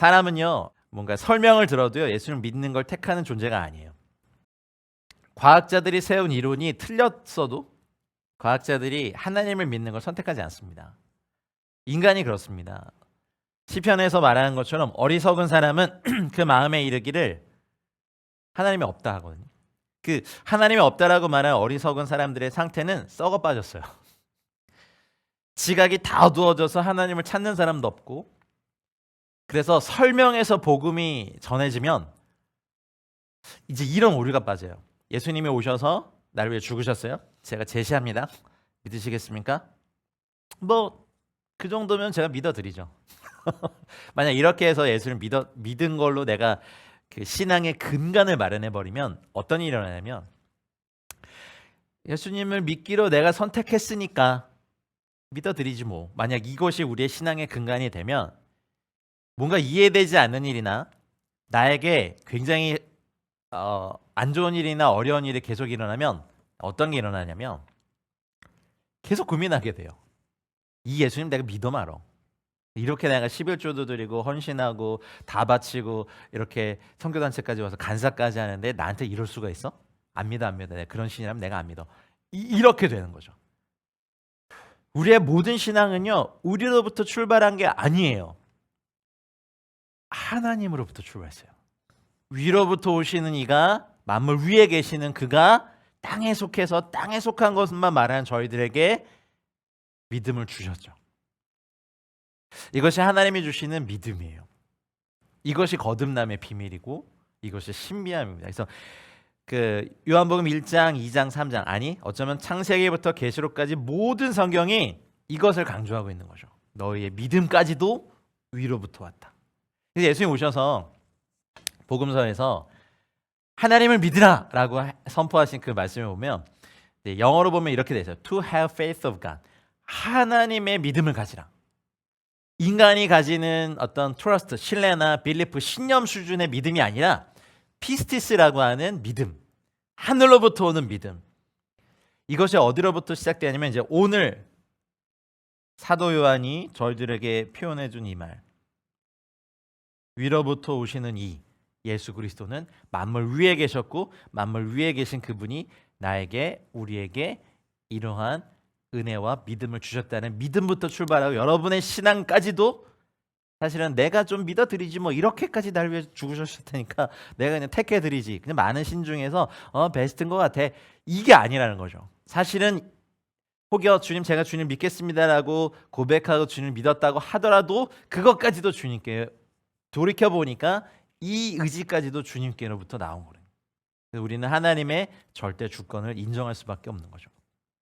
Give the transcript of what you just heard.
사람은요 뭔가 설명을 들어도요 예수를 믿는 걸 택하는 존재가 아니에요. 과학자들이 세운 이론이 틀렸어도 과학자들이 하나님을 믿는 걸 선택하지 않습니다. 인간이 그렇습니다. 시편에서 말하는 것처럼 어리석은 사람은 그 마음에 이르기를 하나님이 없다 하거든요. 그 하나님이 없다라고 말하는 어리석은 사람들의 상태는 썩어 빠졌어요. 지각이 다 어두워져서 하나님을 찾는 사람도 없고 그래서 설명해서 복음이 전해지면 이제 이런 오류가 빠져요. 예수님이 오셔서 나를 위해 죽으셨어요. 제가 제시합니다. 믿으시겠습니까? 뭐 그 정도면 제가 믿어드리죠. 만약 이렇게 해서 예수를 믿어 믿은 걸로 내가 그 신앙의 근간을 마련해 버리면 어떤 일이 일어나냐면 예수님을 믿기로 내가 선택했으니까 믿어드리지 뭐. 만약 이것이 우리의 신앙의 근간이 되면 뭔가 이해되지 않는 일이나 나에게 굉장히 어, 안 좋은 일이나 어려운 일이 계속 일어나면 어떤 게 일어나냐면 계속 고민하게 돼요. 이 예수님 내가 믿어 말어. 이렇게 내가 11조도 드리고 헌신하고 다 바치고 이렇게 선교단체까지 와서 간사까지 하는데 나한테 이럴 수가 있어? 안 믿어 안 믿어. 그런 신이라면 내가 안 믿어. 이, 이렇게 되는 거죠. 우리의 모든 신앙은요 우리로부터 출발한 게 아니에요. 하나님으로부터 출발했어요. 위로부터 오시는 이가 만물 위에 계시는 그가 땅에 속해서 땅에 속한 것만 말하는 저희들에게 믿음을 주셨죠. 이것이 하나님이 주시는 믿음이에요. 이것이 거듭남의 비밀이고 이것이 신비함입니다. 그래서 그 요한복음 1장, 2장, 3장 아니 어쩌면 창세기부터 계시록까지 모든 성경이 이것을 강조하고 있는 거죠. 너희의 믿음까지도 위로부터 왔다. 그래서 예수님 오셔서 복음서에서 하나님을 믿으라라고 선포하신 그 말씀을 보면 네, 영어로 보면 이렇게 되죠. To have faith of God. 하나님의 믿음을 가지라. 인간이 가지는 어떤 트러스트, 신뢰나 빌리프, 신념 수준의 믿음이 아니라 피스티스라고 하는 믿음. 하늘로부터 오는 믿음. 이것이 어디로부터 시작되냐면 이제 오늘 사도 요한이 저희들에게 표현해 준 이 말. 위로부터 오시는 이 예수 그리스도는 만물 위에 계셨고 만물 위에 계신 그분이 나에게 우리에게 이러한 은혜와 믿음을 주셨다는 믿음부터 출발하고 여러분의 신앙까지도 사실은 내가 좀 믿어드리지 뭐 이렇게까지 날 위해 죽으셨을 테니까 내가 그냥 택해드리지. 그냥 많은 신 중에서 어 베스트인 것 같아. 이게 아니라는 거죠. 사실은 혹여 주님 제가 주님 믿겠습니다라고 고백하고 주님 믿었다고 하더라도 그것까지도 주님께 돌이켜 보니까 이 의지까지도 주님께로부터 나온. 그래서 우리는 하나님의 절대 주권을 인정할 수밖에 없는 거죠.